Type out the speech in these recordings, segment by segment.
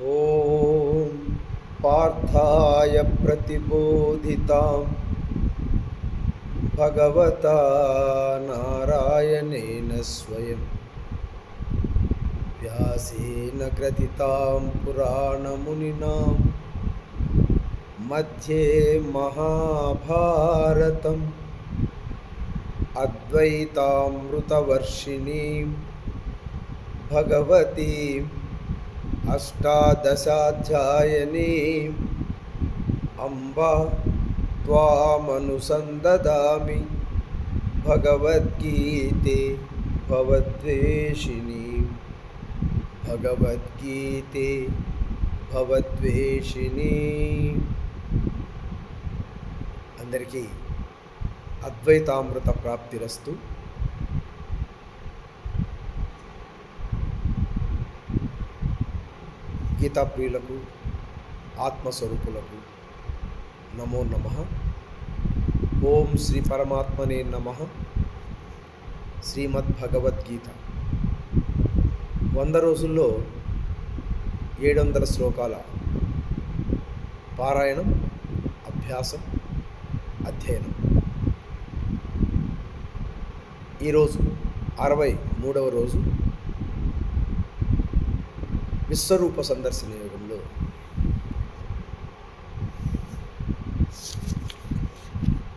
ॐ पार्थाय प्रतिबोधितां भगवता नारायणेन स्वयं व्यासेन ग्रथितां पुराणमुनिना मध्ये महाभारतम् अद्वैतामृतवर्षिणीं भगवतीम् అష్టాదశాధ్యాయని అంబ త్వామనుసందదామి భగవద్గీతే భవద్వేషిణి భగవద్గీతే భవద్వేషిణి అందరికీ అద్వైతామృత ప్రాప్తిరస్తు। గీతా ప్రియులకు ఆత్మస్వరూపులకు నమో నమ. ఓం శ్రీ పరమాత్మనే నమ. శ్రీమద్భగవద్గీత. వంద రోజుల్లో ఏడు వందల శ్లోకాల పారాయణం అభ్యాసం అధ్యయనం. ఈరోజు అరవై మూడవ రోజు విశ్వరూప సందర్శన యోగంలో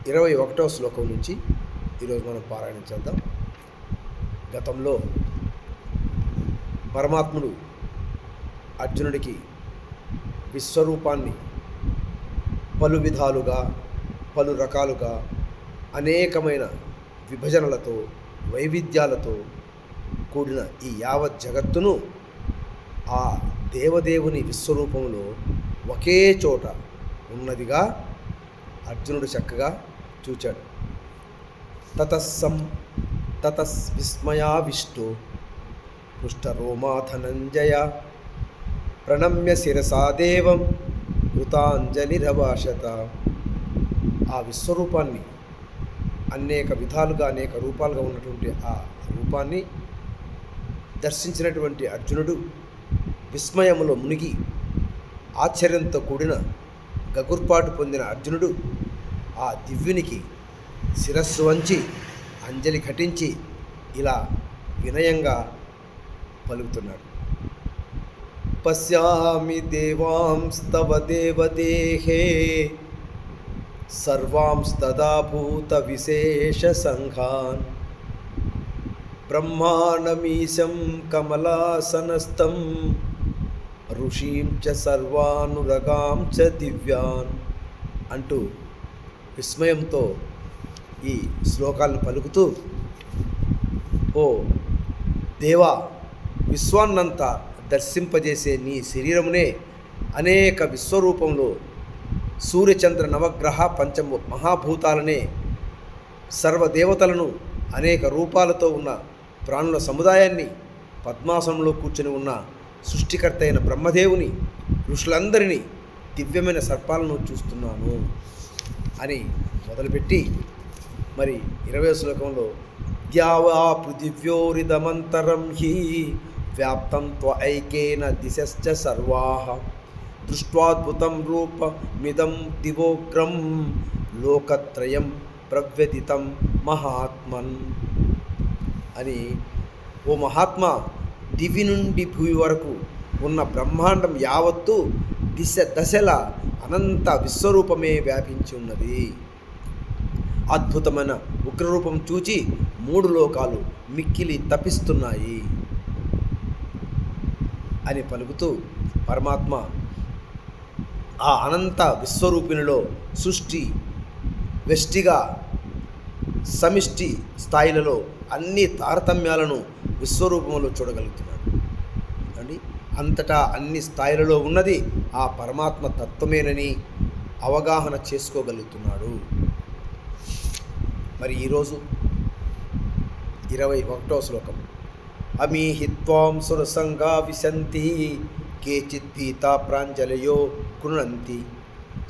ఇరవై ఒకటవ శ్లోకం నుంచి ఈరోజు మనం పారాయణం చేద్దాం. గతంలో పరమాత్ముడు అర్జునుడికి విశ్వరూపాన్ని పలు విధాలుగా పలు రకాలుగా అనేకమైన విభజనలతో వైవిధ్యాలతో కూడిన ఈ యావత్ జగత్తును ఆ దేవదేవుని విశ్వరూపంలో ఒకే చోట ఉన్నదిగా అర్జునుడు చక్కగా చూచాడు. తతస్సం తతస్ విస్మయావిష్టు పృష్టరోమా ధనంజయ ప్రణమ్య శిరసా దేవం కృతాంజలిరభాషత ఆ విశ్వరూపాన్ని అనేక విధాలుగా అనేక రూపాలుగా ఉన్నటువంటి ఆ రూపాన్ని దర్శించినటువంటి అర్జునుడు విస్మయములో మునిగి ఆశ్చర్యంతో కూడిన గగుర్పాటు పొందిన అర్జునుడు ఆ దివ్యునికి శిరస్సు వంచి అంజలి ఘటించి ఇలా వినయంగా పలుకుతున్నాడు. పశ్యామి దేవాంస్తవ దేవదేహే సర్వాంస్తదాభూత విశేష సంఘాన్. బ్రహ్మాణమీశం కమలాసనస్తం ఋషీం చ సర్వానురగాం చ దివ్యాన్ అంటూ విస్మయంతో ఈ శ్లోకాలను పలుకుతూ ఓ దేవా విశ్వాన్నంతా దర్శింపజేసే నీ శరీరమునే అనేక విశ్వరూపంలో సూర్యచంద్ర నవగ్రహ పంచమ మహాభూతాలనే సర్వదేవతలను అనేక రూపాలతో ఉన్న ప్రాణుల సముదాయాన్ని పద్మాసనంలో కూర్చుని ఉన్న సృష్టికర్త అయిన బ్రహ్మదేవుని ఋషులందరినీ దివ్యమైన సర్పాలను చూస్తున్నాను అని మొదలుపెట్టి మరి ఇరవై శ్లోకంలో ద్యావా పృథివ్యోరిదమంతరం హి వ్యాప్తం త్వైకేన దిశశ్చ సర్వా దృష్ట్వాద్భుతం రూపమిదం దివోగ్రం లోకత్రయం ప్రవ్యతితం మహాత్మన్ అని ఓ మహాత్మా దివి నుండి భూమి వరకు ఉన్న బ్రహ్మాండం యావత్తు దిశ దశల అనంత విశ్వరూపమే వ్యాపించి ఉన్నది. అద్భుతమైన ఉగ్రరూపం చూచి మూడు లోకాలు మిక్కిలి తపిస్తున్నాయి అని పలుకుతూ పరమాత్మ ఆ అనంత విశ్వరూపిణిలో సృష్టి వెష్టిగా సమిష్టి స్థాయిలలో అన్ని తారతమ్యాలను విశ్వరూపంలో చూడగలుగుతున్నాడు. అండి అంతటా అన్ని స్థాయిలలో ఉన్నది ఆ పరమాత్మ తత్వమేనని అవగాహన చేసుకోగలుగుతున్నాడు. మరి ఈరోజు ఇరవై ఒకటో శ్లోకం. అమీహిత్వాం సురసంగా విశంతి కేచిత్ భీతా ప్రాంజలయో కృణంతి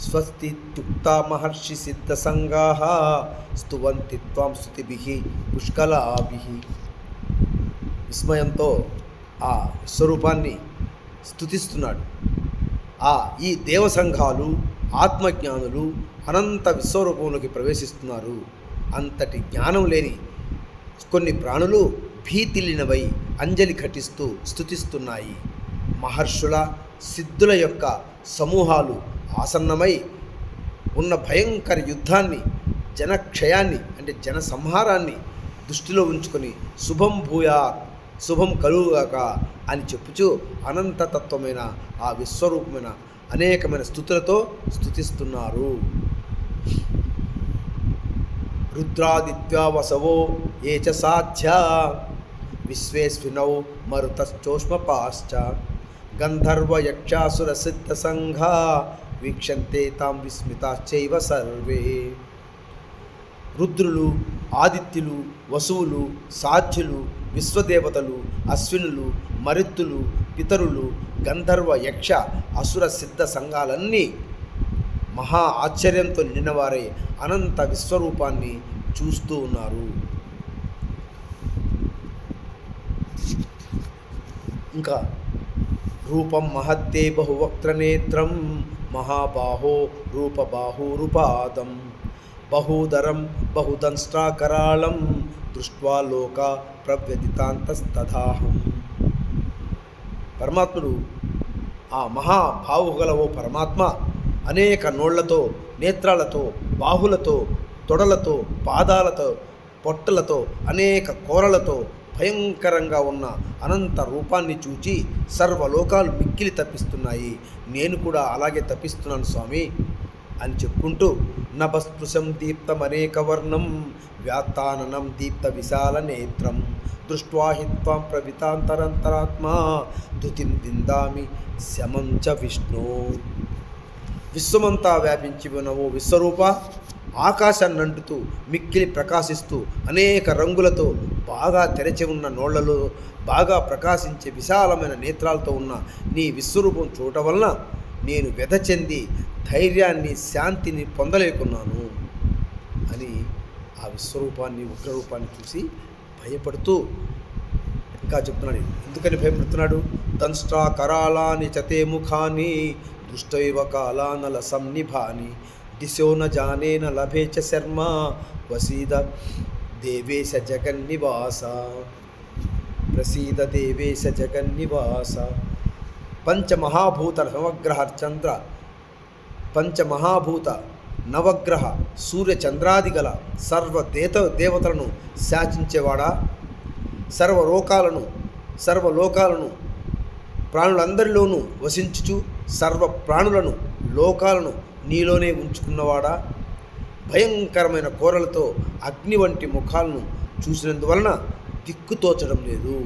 స్వస్తిత్యుక్తా మహర్షి సిద్ధసంగా స్తువంతి త్వం స్థుతిభి పుష్కలాభి. విస్మయంతో ఆ స్వరూపాన్ని స్థుతిస్తున్నాడు ఆ ఈ దేవ సంఘాలు ఆత్మజ్ఞానులు అనంత విశ్వరూపంలోకి ప్రవేశిస్తున్నారు. అంతటి జ్ఞానం లేని కొన్ని ప్రాణులు భీతిల్లినవై అంజలి ఘటిస్తూ స్థుతిస్తున్నాయి మహర్షుల సిద్ధుల యొక్క సమూహాలు ఆసన్నమై ఉన్న భయంకర యుద్ధాన్ని జనక్షయాన్ని అంటే జన సంహారాన్ని దృష్టిలో ఉంచుకొని శుభం భూయా శుభం కలుగుగాక అని చెప్పుచూ అనంతతత్వమైన ఆ విశ్వరూపమైన అనేకమైన స్థుతులతో స్థుతిస్తున్నారు. రుద్రాదిత్యావసవో ఏ చ సాధ్యా విశ్వేస్వినౌ మరుతశ్చోష్మపాశ్చ గంధర్వ సిద్ధ సంఘా వీక్షంతే తాం విస్మితాశ్చైవ సర్వే. రుద్రులు ఆదిత్యులు వసువులు సాధ్యులు విశ్వదేవతలు అశ్వినులు మరుత్తులు పితరులు గంధర్వ యక్ష అసుర సిద్ధ సంఘాలన్నీ మహా ఆశ్చర్యంతో నిండినవారే అనంత విశ్వరూపాన్ని చూస్తూ ఉన్నారు. ఇంకా రూపం మహత్తే బహువక్త్రనేత్రం మహాబాహో రూపబాహూరుపాదం. బహూదరం బహుదంష్ట్రాకరాళం దృష్ట్వా లోక ప్రవ్యదితాంతస్తథాహం. పరమాత్ముడు ఆ మహాభావుగల ఓ పరమాత్మ అనేక నోళ్ళతో నేత్రాలతో బాహులతో తొడలతో పాదాలతో పొట్టలతో అనేక కోరలతో భయంకరంగా ఉన్న అనంత రూపాన్ని చూచి సర్వలోకాలు మిక్కిలి తప్పిస్తున్నాయి. నేను కూడా అలాగే తప్పిస్తున్నాను స్వామి. అని చెప్పుకుంటూ నభస్పృశం దీప్తమనేక వర్ణం వ్యాత్తాననం దీప్త విశాల నేత్రం. దృష్ట్వా హిత్వాం ప్రవితాంతరంతరాత్మా ధృతిం దిందామి శమం చ విష్ణు. విశ్వమంతా వ్యాపించి ఉన్న ఓ విశ్వరూప ఆకాశాన్ని అంటుతూ మిక్కిలి ప్రకాశిస్తూ అనేక రంగులతో బాగా తెరచి ఉన్న నోళ్ళలో బాగా ప్రకాశించే విశాలమైన నేత్రాలతో ఉన్న నీ విశ్వరూపం చూడటం వలన నేను వ్యధ చెంది ధైర్యాన్ని శాంతిని పొందలేకున్నాను అని ఆ విశ్వరూపాన్ని ఉగ్రరూపాన్ని చూసి భయపడుతూ ఇంకా చెప్తున్నాడు. ఎందుకని భయపడుతున్నాడు? దంష్ట్రా కరాళాని చతే ముఖాని దృష్టైవ కాలానల సంనిభాని దిశో న జానే న శర్మ వసీద దేవేశ జగన్నివాస ప్రసీద దేవేశ జగన్నివాస పంచమహాభూత నవగ్రహ చంద్ర. పంచమహాభూత నవగ్రహ సూర్య చంద్రాదిగల సర్వ దేత దేవతలను శాసించేవాడా? సర్వలోకాలను సర్వలోకాలను ప్రాణులందరిలోనూ వసించుచు సర్వ ప్రాణులను లోకాలను నీలోనే ఉంచుకున్నవాడా? భయంకరమైన కోరలతో అగ్ని వంటి ముఖాలను చూసినందువలన దిక్కుతోచడం లేదు.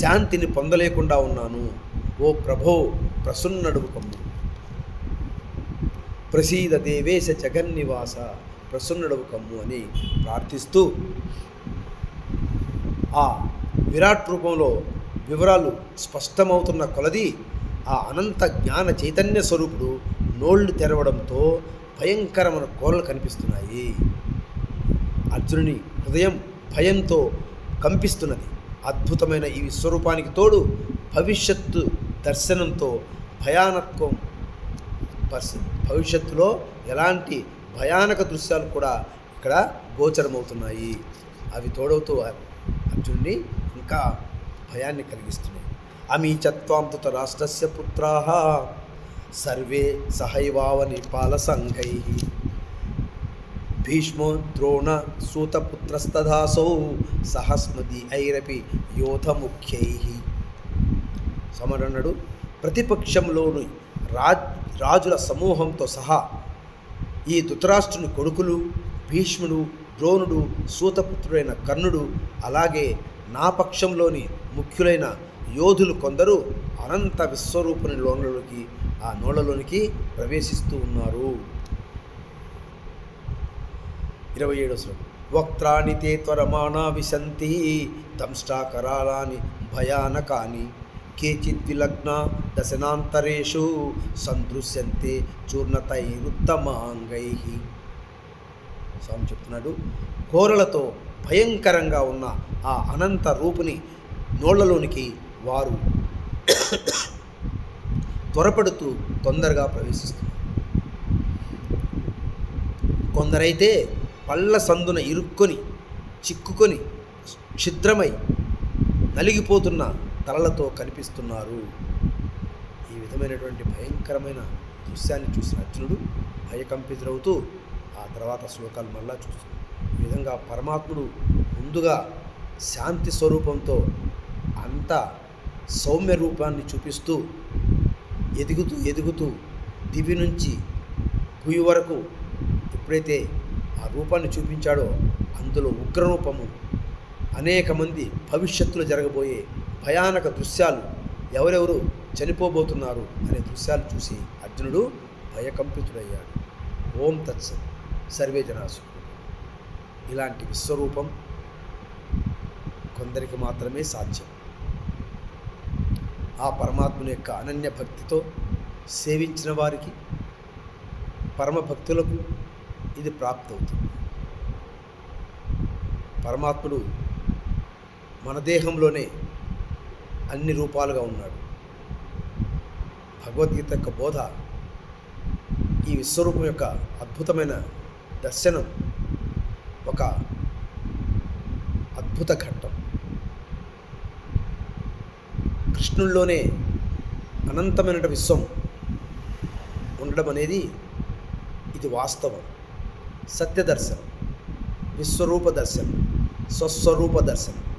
శాంతిని పొందలేకుండా ఉన్నాను. ఓ ప్రభో ప్రసున్నడుగు కమ్ము. ప్రసీద దేవేశ జగన్నివాస ప్రసన్నుడవు కమ్ము అని ప్రార్థిస్తూ ఆ విరాట్ రూపంలో వివరాలు స్పష్టమవుతున్న కొలది ఆ అనంత జ్ఞాన చైతన్య స్వరూపుడు నోళ్ళు తెరవడంతో భయంకరమైన కోరలు కనిపిస్తున్నాయి. అర్జునుని హృదయం భయంతో కంపిస్తున్నది. అద్భుతమైన ఈ విశ్వరూపానికి తోడు భవిష్యత్తు దర్శనంతో భయానకం భవిష్యత్తులో ఎలాంటి భయానక దృశ్యాలు కూడా ఇక్కడ గోచరమవుతున్నాయి. అవి తోడవుతూ అర్జునుడిని ఇంకా భయాన్ని కలిగిస్తున్నాయి. అమీచత్వాంతుత రాష్ట్రస్య పుత్రా సర్వే సహైవావని సంఘై భీష్మో ద్రోణ సూతపుత్రస్తదాసౌ సహస్మది ఐరపి యోధముఖ్యై సమరణుడు ప్రతిపక్షంలోని రాజ్ రాజుల సమూహంతో సహా ఈ ధృతరాష్ట్రుని కొడుకులు భీష్ముడు ద్రోణుడు సూతపుత్రుడైన కర్ణుడు అలాగే నా పక్షంలోని ముఖ్యులైన యోధులు కొందరు అనంత విశ్వరూపుని లోన్లలోకి ఆ నోళ్ళలోనికి ప్రవేశిస్తూ ఉన్నారు. ఇరవై ఏడో శ్లోకం. వక్త్రాణి తే త్వరమాణా విశంతి దంష్టాకరాళాని భయానకాని కేచిత్ విలగ్న దశనాంతరేషు సందృశ్యంతే చూర్ణతైరుత్తమాంగై స్వామి చెప్తున్నాడు కోరలతో భయంకరంగా ఉన్న ఆ అనంత రూపుని నోళ్ళలోనికి వారు త్వరపడుతూ తొందరగా ప్రవేశిస్తున్నారు. కొందరైతే పళ్ళ సందున ఇరుక్కొని చిక్కుకొని ఛిద్రమై నలిగిపోతున్న తలలతో కనిపిస్తున్నారు. ఈ విధమైనటువంటి భయంకరమైన దృశ్యాన్ని చూసిన అర్జునుడు భయకంపితులవుతూ ఆ తర్వాత శ్లోకాలు మళ్ళా చూస్తున్నాడు ఈ విధంగా పరమాత్ముడు ముందుగా శాంతి స్వరూపంతో అంత సౌమ్య రూపాన్ని చూపిస్తూ ఎదుగుతూ ఎదుగుతూ దివి నుంచి భూమి వరకు ఎప్పుడైతే ఆ రూపాన్ని చూపించాడో అందులో ఉగ్రరూపము అనేక మంది భవిష్యత్తులో జరగబోయే భయానక దృశ్యాలు ఎవరెవరు చనిపోబోతున్నారు అనే దృశ్యాలు చూసి అర్జునుడు భయకంపితుడయ్యాడు. ఓం తత్సత్. సర్వే జనాసు ఇలాంటి విశ్వరూపం కొందరికి మాత్రమే సాధ్యం. ఆ పరమాత్ముని యొక్క అనన్య భక్తితో సేవించిన వారికి పరమ భక్తులకు ఇది ప్రాప్తవుతుంది. పరమాత్ముడు మన దేహంలోనే అన్ని రూపాలుగా ఉన్నాడు. భగవద్గీత యొక్క బోధ ఈ విశ్వరూపం యొక్క అద్భుతమైన దర్శనం ఒక అద్భుత ఘట్టం. కృష్ణుల్లోనే అనంతమైన విశ్వం ఉండడం అనేది ఇది వాస్తవం. సత్య దర్శనం విశ్వరూప దర్శనం స్వస్వరూప దర్శనం.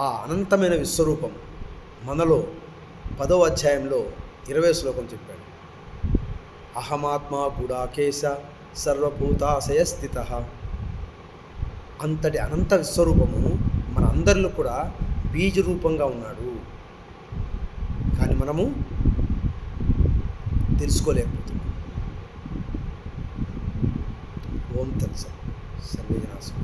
ఆ అనంతమైన విశ్వరూపం మనలో పదవ అధ్యాయంలో ఇరవై శ్లోకం చెప్పాడు. అహమాత్మా గుడాకేశ సర్వభూతాశయ స్థిత. అంతటి అనంత విశ్వరూపము మన అందరిలో కూడా బీజ రూపంగా ఉన్నాడు. కానీ మనము తెలుసుకోలేకపోతున్నాం. ఓం తెలుసా సర్వేజనాశం